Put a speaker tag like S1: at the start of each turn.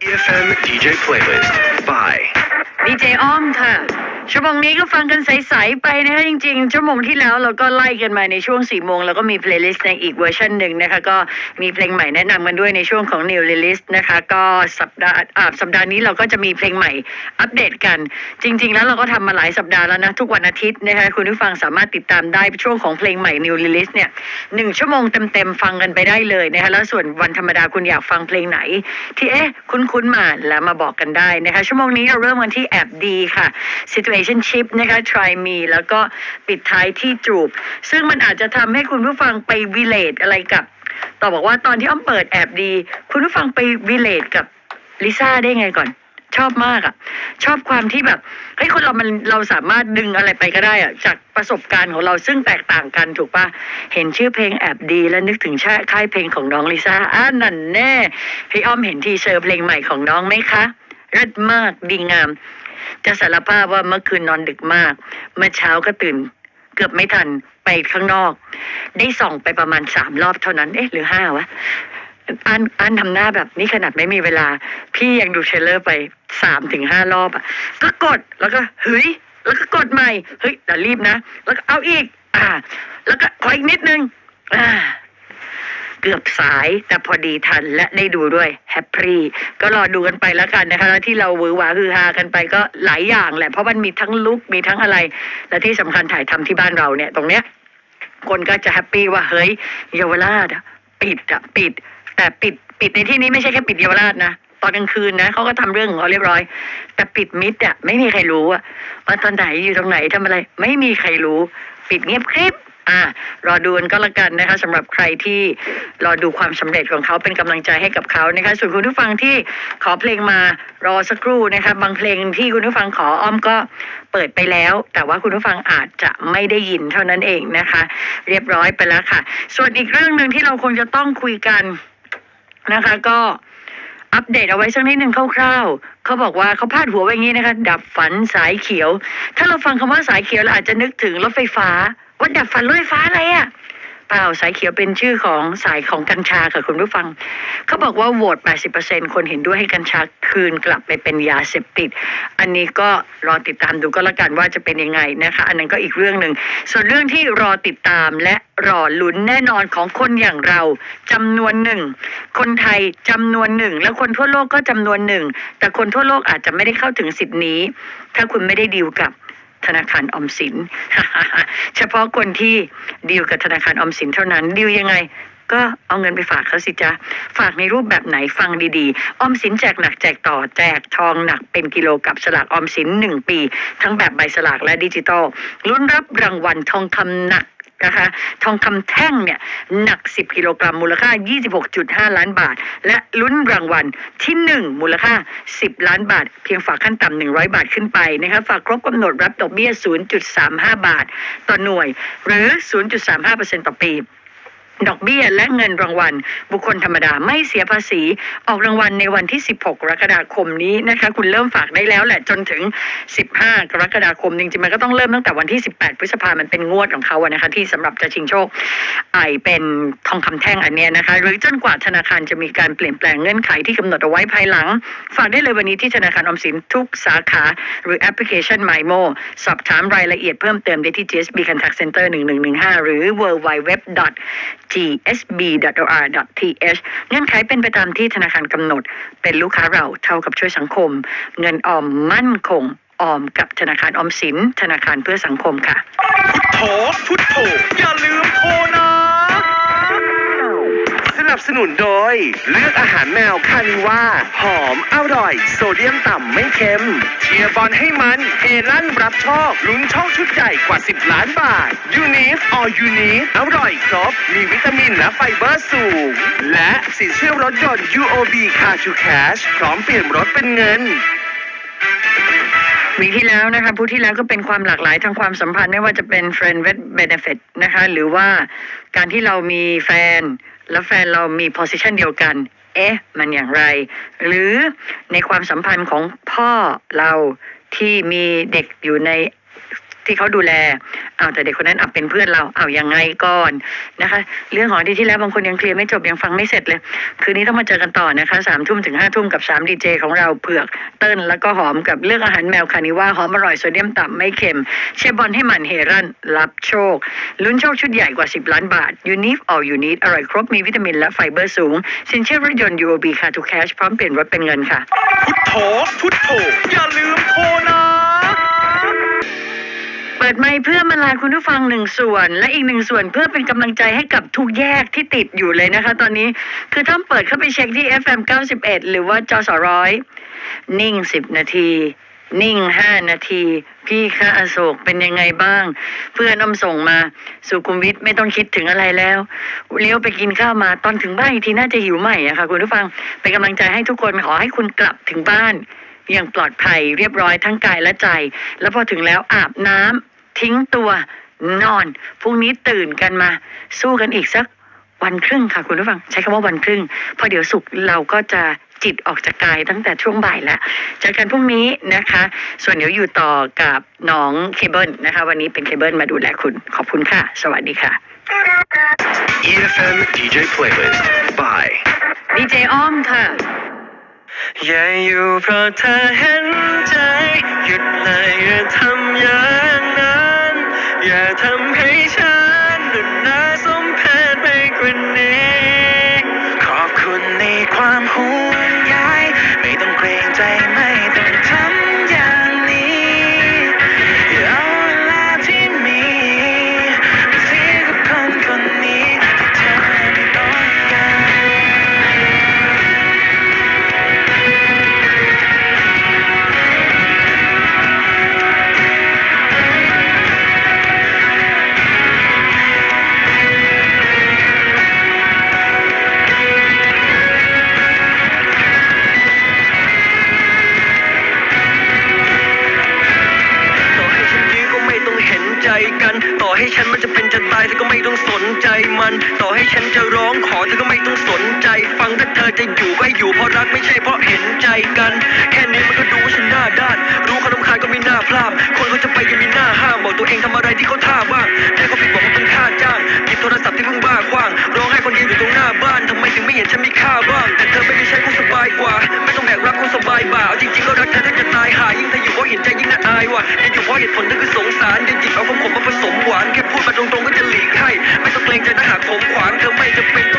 S1: EFM DJ Playlist. By
S2: ดีเจอ้อมค่ะ ชั่วโมงนี้ก็ฟังกันใสๆไปนะคะจริงๆ ชั่วโมงที่แล้วเราก็ไล่กันมาในช่วง4ี่โมงแล้วก็มีเพลย์ลิสต์ในอีกเวอร์ชันหนึ่งนะคะ ก็มีเพลงใหม่แนะนำกันด้วยในช่วงของ New Release นะคะ ก็สัปดาห์อ่าสัปดาห์นี้เราก็จะมีเพลงใหม่อัปเดตกัน จริง ๆ แล้วเราก็ทำมาหลายสัปดาห์แล้วนะทุกวันอาทิตย์นะคะคุณผู้ฟังสามารถติดตามได้ช่วงของเพลงใหม่ New Release เนี่ยหนึ่งชั่วโมงเต็มๆฟังกันไปได้เลยนะคะแล้วส่วนวันธรรมดาคุณอยากฟังเพลงไหน ที่เอ๊ะคุ้นๆมาแล้วมาบอกกันได้นะคะชั่วโมงนี้เราเริ่มกันที่แอบดีค่ะ situationship นะคะ try me แล้วก็ปิดท้ายที่จูบ ซึ่งมันอาจจะทำให้คุณผู้ฟังไป relate อะไรกับ ต่อบอกว่าตอนที่อ้อมเปิดแอบดี คุณผู้ฟังไป relate กับลิซ่าได้ไงก่อนชอบมากอะ่ะ ชอบความที่แบบเฮ้ยคนเรามันเราสามารถดึงอะไรไปก็ได้อะ่ะ จากประสบการณ์ของเราซึ่งแตกต่างกันถูกปะเห็นชื่อเพลงแอบดีแล้วนึกถึงชาค่ายเพลงของน้องลิซ่าอ่านั่นแน่พี่อ้อมเห็นทีเซอร์เพลงใหม่ของน้องไหมคะ เลิศมากดีงาม จะสารภาพว่าเมื่อคืนนอนดึกมาก เมื่อเช้าก็ตื่น เกือบไม่ทันไปข้างนอก ได้ส่องไปประมาณสามรอบเท่านั้น เอ๊ะ หรือห้าวะอันอันทำหน้าแบบนี้ขนาดไม่มีเวลา พี่ยังดูเทรลเลอร์ไปสามถึงห้ารอบอะ ก็กดแล้วก็เฮ้ยแล้วก็กดใหม่ เฮ้ยแต่รีบนะ แล้วก็เอาอีก อ่า แล้วก็ขออีกนิดนึง อ่า เกือบสายแต่พอดีทันและได้ดูด้วยแฮปปี้ก็รอดูกันไปแล้วกันนะคะแล้วที่เราวือหวาฮือฮากันไปก็หลายอย่างแหละเพราะมันมีทั้งลุกมีทั้งอะไร และที่สำคัญถ่ายทำที่บ้านเราเนี่ย ตรงเนี้ยคนก็จะแฮปปี้ว่าเฮ้ยเยาวราชปิดอะปิด แต่ปิดปิดในที่นี้ไม่ใช่แค่ปิดเยาวราชนะตอนกลางคืนนะเขาก็ทำเรื่องของเขาเรียบร้อย แต่ปิดมิดอะไม่มีใครรู้อะว่าตอนไหนอยู่ตรงไหนทำอะไร ไม่มีใครรู้ ปิดเงียบคลิป อ่ารอดูกันก็แล้วกันนะคะสำหรับใครที่รอดูความสำเร็จของเขาเป็นกำลังใจให้กับเขานะคะส่วนคุณผู้ฟังที่ขอเพลงมารอสักครู่นะคะบางเพลงที่คุณผู้ฟังขออ้อมก็เปิดไปแล้ว แต่ว่าคุณผู้ฟังอาจจะไม่ได้ยินเท่านั้นเองนะคะ เรียบร้อยไปแล้วค่ะ ส่วนอีกเรื่องหนึ่งที่เราคงจะต้องคุยกันนะคะก็อัปเดตเอาไว้สักนิดหนึ่งคร่าวๆ เขาบอกว่าเขาพาดหัวไว้อย่างนี้นะคะ ดับฝันสายเขียว ถ้าเราฟังคำว่าสายเขียวเราอาจจะนึกถึงรถไฟฟ้า ว่าดับฝันรถไฟฟ้าอะไรอะเปล่าสายเขียวเป็นชื่อของสายของกัญชาค่ะคุณผู้ฟัง เขาบอกว่าโหวต 80%คนเห็นด้วยให้กัญชาคืนกลับไปเป็นยาเสพติด อันนี้ก็รอติดตามดูก็แล้วกันว่าจะเป็นยังไงนะคะ อันนั้นก็อีกเรื่องหนึ่ง ส่วนเรื่องที่รอติดตามและรอลุ้นแน่นอนของคนอย่างเราจำนวนหนึ่ง คนไทยจำนวนหนึ่ง แล้วคนทั่วโลกก็จำนวนหนึ่ง แต่คนทั่วโลกอาจจะไม่ได้เข้าถึงสิทธินี้ ถ้าคุณไม่ได้ดีลกับ ธนาคารออมสิน เฉพาะคนที่ดีลกับธนาคารออมสินเท่านั้นดีลยังไงก็เอาเงินไปฝากเขาสิจ๊ะ ฝากในรูปแบบไหนฟังดีๆ ออมสินแจกหนักแจกต่อแจกทองหนักเป็นกิโลกับสลากออมสินหนึ่งปี ทั้งแบบใบสลากและดิจิตอลลุ้นรับรางวัลทองคำหนัก นะคะทองคำแท่งเนี่ยหนัก 10 กิโลกรัมมูลค่า 26.5 ล้านบาท และลุ้นรางวัลที่ 1 มูลค่า 10 ล้านบาท เพียงฝากขั้นต่ำ100 บาทขึ้นไปนะคะฝากครบกำหนดรับดอกเบี้ย 0.35 บาท ต่อหน่วย หรือ 0.35%ต่อปี ดอกเบี้ยและเงินรางวัล บุคคลธรรมดาไม่เสียภาษี ออกรางวัลในวันที่ 16 กรกฎาคมนี้นะคะ คุณเริ่มฝากได้แล้วแหละจนถึง 15 กรกฎาคมจริงๆมันก็ต้องเริ่มตั้งแต่วันที่ 18 พฤษภามันเป็นงวดของเขาอะนะคะ ที่สำหรับจะชิงโชคไอเป็นทองคำแท่งอันเนี้ยนะคะ หรือจนกว่าธนาคารจะมีการเปลี่ยนแปลงเงื่อนไขที่กำหนดเอาไว้ภายหลัง ฝากได้เลยวันนี้ที่ธนาคารออมสินทุกสาขา หรือแอปพลิเคชัน MyMo สอบถามรายละเอียดเพิ่มเติมได้ที่ GSB Contact Center 1115 หรือ www gsb.or.th เงื่อนไขเป็นไปตามที่ธนาคารกำหนด เป็นลูกค้าเราเท่ากับช่วยสังคม เงินออมมั่นคงออมกับธนาคารออมสิน ธนาคารเพื่อสังคมค่ะ
S1: โธพุทโธอย่าลืมโทรนะ บสนุนโดย เลือกอาหารแมวคานิว่าหอมอร่อย โซเดียมต่ำไม่เค็ม เชียร์บอลให้มันเฮลั่นรับโชคลุ้นโชคชุดใหญ่กว่า 10 ล้านบาทยูนิฟออยูนิฟอร่อยครบ มีวิตามินและไฟเบอร์สูง และสินเชื่อรถยนต์ UOB Car to Cash พร้อมเปลี่ยนรถเป็นเงิน
S2: ปีที่แล้วนะคะผู้ที่แล้วก็เป็นความหลากหลายทางความสัมพันธ์ไม่ว่าจะเป็น friend with benefit นะคะหรือว่าการที่เรามีแฟน แล้วแฟนเรามี position เดียวกัน เอ๊ะ มันอย่างไร หรือในความสัมพันธ์ของพ่อเราที่มีเด็กอยู่ใน ที่เขาดูแลเอาแต่เด็กคนนั้นเอาเป็นเพื่อนเราเอายังไงก่อนนะคะ เรื่องของที่ที่แล้วบางคนยังเคลียร์ไม่จบยังฟังไม่เสร็จเลย คืนนี้ต้องมาเจอกันต่อนะคะสามทุ่มถึงห้าทุ่มกับสามดีเจของเราเผือกเติ้ลแล้วก็หอมกับเรื่องอาหารแมวคานิว่าหอมอร่อยโซเดียมต่ำไม่เค็มเชฟบอลให้มันเฮรันรับโชค ลุ้นโชคชุดใหญ่กว่า 10 ล้านบาทยูนิฟออลยูนิตอร่อยครบมีวิตามินและไฟเบอร์สูง สินเชื่อรถยนต์ UOB ค่ะทุกแคชพร้อมเปลี่ยนรถเป็นเงินค่ะ
S1: พุทโธพุทโธอย่าลืมโทรนะ
S2: ดไมค์เพื่อมาลาคุณผู้ฟังหนึ่งส่วน และอีกหนึ่งส่วนเพื่อเป็นกำลังใจให้กับทุกแยกที่ติดอยู่เลยนะคะ ตอนนี้คือถ้าเปิดเข้าไปเช็คที่ FM 91 หรือว่าจอสร้อยนิ่ง10นาทีนิ่ง5นาที พี่คะอโศกเป็นยังไงบ้าง เพื่อนอมส่งมา สุขุมวิทไม่ต้องคิดถึงอะไรแล้วเลี้ยวไปกินข้าวมาตอนถึงบ้านอีกทีน่าจะหิวใหม่อะค่ะ คุณผู้ฟังเป็นกำลังใจให้ทุกคนขอให้คุณกลับถึงบ้าน อย่างปลอดภัยเรียบร้อยทั้งกายและใจ แล้วพอถึงแล้วอาบน้ำ ทิ้งตัวนอนพรุ่งนี้ตื่นกันมา สู้กันอีกสักวันครึ่งค่ะคุณผู้ฟัง ใช้คำว่าวันครึ่งเพราะเดี๋ยวสุกร์เราก็จะจิตออกจากกายตั้งแต่ช่วงบ่ายแล้วเจอกันพรุ่งนี้นะคะ ส่วนเดี๋ยวอยู่ต่อกับน้องเคเบิลนะคะ วันนี้เป็นเคเบิลมาดูแลคุณ ขอบคุณค่ะ สวัสดีค่ะ
S1: EFM DJ Playlist by
S2: ดีเจอ้อมค่ะ
S1: อย่าอยู่เพราะเธอเห็นใจ หยุดเลยอย่าทำอย่างนั้นอย่า ทำ สนใจมัน ต่อให้ฉันจะร้องขอเธอก็ไม่ต้องสนใจ ฟังถ้าเธอจะอยู่ก็ให้อยู่เพราะรักไม่ใช่เพราะเห็นใจกัน แค่นี้มันก็ดูว่าฉันหน้าด้าน รู้เขาลำคาญก็ไม่น่าพลาดคนเขาจะไปยังมีหน้าห้ามบอกตัวเองทำอะไรที่เขาท่าบ้างแต่เขาผิดบอกว่าเป็น ใช่ ไม่ต้องเกรงใจถ้าหากผมขวางเธอไม่จะเป็น